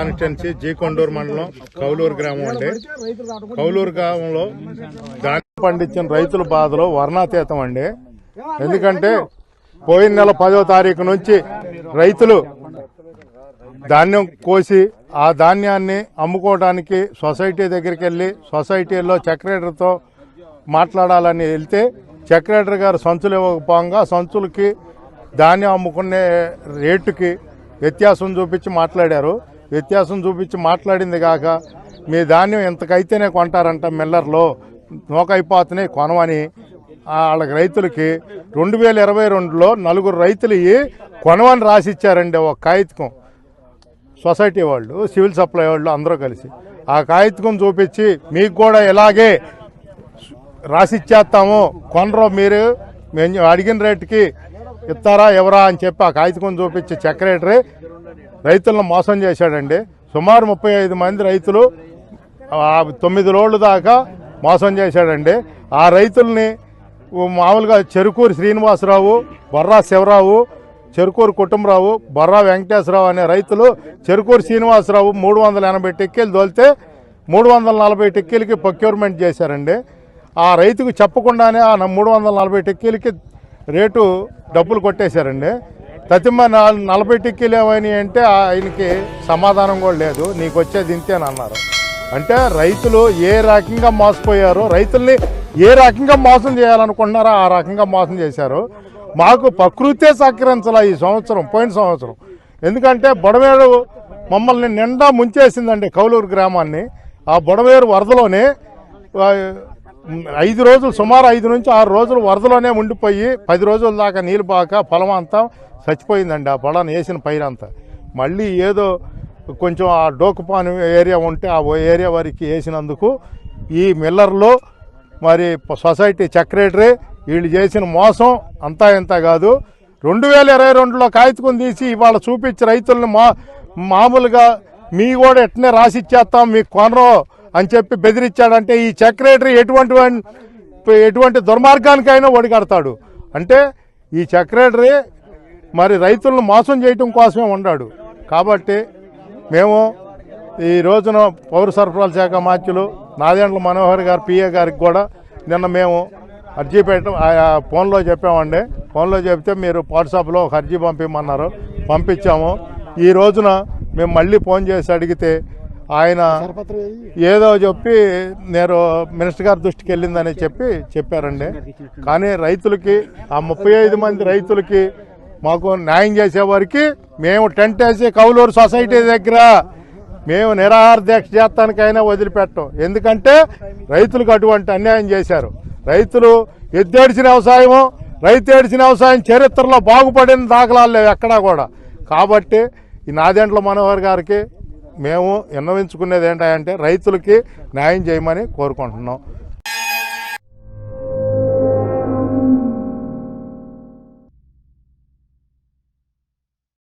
Constituency G Konduru మండలం కౌలూరు గ్రామం అండి. కౌలూరు గ్రామంలో ధాన్యం పండించిన రైతుల బాధలో వర్ణాతీతం అండి. ఎందుకంటే పోయిన నెల పదో తారీఖు నుంచి రైతులు ధాన్యం కోసి ఆ ధాన్యాన్ని అమ్ముకోవడానికి సొసైటీ దగ్గరికి వెళ్ళి సొసైటీలో సెక్రటరీతో మాట్లాడాలని వెళ్తే సెక్రటరీ గారు సంచులు ఇవ్వకపోగా సంచులకి ధాన్యం అమ్ముకునే రేటుకి వ్యత్యాసం చూపించి మాట్లాడారు. వ్యత్యాసం చూపించి మాట్లాడింది కాక మీ ధాన్యం ఇంతకైతేనే కొంటారంట మిల్లర్లో నోకైపోతున్నాయి కొనవని వాళ్ళకి రైతులకి రెండు వేల ఇరవై రెండులో నలుగురు రైతులు కొనవని రాసిచ్చారండి ఒక కాగితం సొసైటీ వాళ్ళు సివిల్ సప్లై వాళ్ళు అందరూ కలిసి. ఆ కాగితం చూపించి మీకు కూడా ఇలాగే రాసిచ్చేస్తాము కొనరు మీరు మేము అడిగిన రేటుకి ఇస్తారా ఎవరా అని చెప్పి ఆ కాగితం చూపించి సెక్రటరీ రైతులను మోసం చేశాడండి. సుమారు ముప్పై ఐదు మంది రైతులు తొమ్మిది రోజుల దాకా మోసం చేశాడండి. ఆ రైతుల్ని మామూలుగా చెరుకూరు శ్రీనివాసరావు బొర్రా శివరావు చెరుకూరు కుటుంబరావు బొర్రా వెంకటేశ్వరరావు అనే రైతులు చెరుకూరు శ్రీనివాసరావు మూడు వందల ఎనభై టెక్కీలు తోలితే మూడు వందల నలభై టెక్కీలకి ప్రొక్యూర్మెంట్ చేశారండి. ఆ రైతుకు చెప్పకుండానే ఆ మూడు వందల నలభై టెక్కీలకి రేటు డబ్బులు కొట్టేశారండి. తతిమ్మ నలభై టిక్కీలు అంటే ఆయనకి సమాధానం కూడా లేదు. నీకు వచ్చేది ఇంతేనన్నారు అన్నారు. అంటే రైతులు ఏ రకంగా మోసపోయారో రైతుల్ని ఏ రకంగా మోసం చేయాలనుకుంటున్నారో ఆ రకంగా మోసం చేశారు. మాకు ప్రకృతే సహకరించాల ఈ సంవత్సరం పోయిన సంవత్సరం. ఎందుకంటే బుడవేరు మమ్మల్ని నిండా ముంచేసిందండి కౌలూరు గ్రామాన్ని. ఆ బొడవేరు వరదలోనే ఐదు రోజులు సుమారు ఐదు నుంచి ఆరు రోజులు వరదలోనే ఉండిపోయి పది రోజుల దాకా నీళ్ళు బాక పొలం అంతా చచ్చిపోయిందండి ఆ పొలాన్ని వేసిన పైరంతా మళ్ళీ ఏదో కొంచెం ఆ డోకుపాను ఏరియా ఉంటే ఆ ఏరియా వరకు వేసినందుకు ఈ మిల్లర్లో మరి సొసైటీ సెక్రటరీ వీళ్ళు చేసిన మోసం అంతా ఇంత కాదు. రెండు వేల ఇరవై రెండులో కాగితం తీసి ఇవాళ చూపించి రైతుల్ని మా మామూలుగా మీ కూడా ఎట్నే రాసిచ్చేస్తాం మీకు కొనరు. అని చెప్పి బెదిరించాడంటే ఈ సెక్రటరీ ఎటువంటి ఎటువంటి దుర్మార్గానికైనా ఒడిగడతాడు. అంటే ఈ సెక్రటరీ మరి రైతులను మోసం చేయటం కోసమే ఉన్నాడు కాబట్టి మేము ఈ రోజున పౌర సరఫరాల శాఖ మాత్యులు నాదేండ్ల మనోహర్ గారు పిఏ గారికి కూడా నిన్న మేము అర్జీ పెట్టడం ఆ ఫోన్లో చెప్పామండి. ఫోన్లో చెప్తే మీరు వాట్సాప్లో ఒక అర్జీ పంపించమన్నారు పంపించాము. ఈ రోజున మేము మళ్ళీ ఫోన్ చేసి అడిగితే ఆయన ఏదో? చెప్పి నేను మినిస్టర్ గారి దృష్టికి వెళ్ళిందని చెప్పి చెప్పారండి. కానీ రైతులకి ఆ ముప్పై ఐదు మంది రైతులకి మాకు న్యాయం చేసేవారికి మేము టెంట్ వేసి కౌలూరు సొసైటీ దగ్గర మేము నిరాహార దీక్ష చేస్తానికైనా వదిలిపెట్టం. ఎందుకంటే రైతులకు అటువంటి అన్యాయం చేశారు. రైతులు ఎద్దేడిచిన వ్యవసాయము రైతు ఏడిచిన వ్యవసాయం చరిత్రలో బాగుపడిన దాఖలాలు లేవు ఎక్కడా కూడా. కాబట్టి ఈ నాదెండ్ల మనోహర్ గారికి మేము విన్నవించుకునేది ఏంటంటే రైతులకి న్యాయం చేయమని కోరుకుంటున్నాం.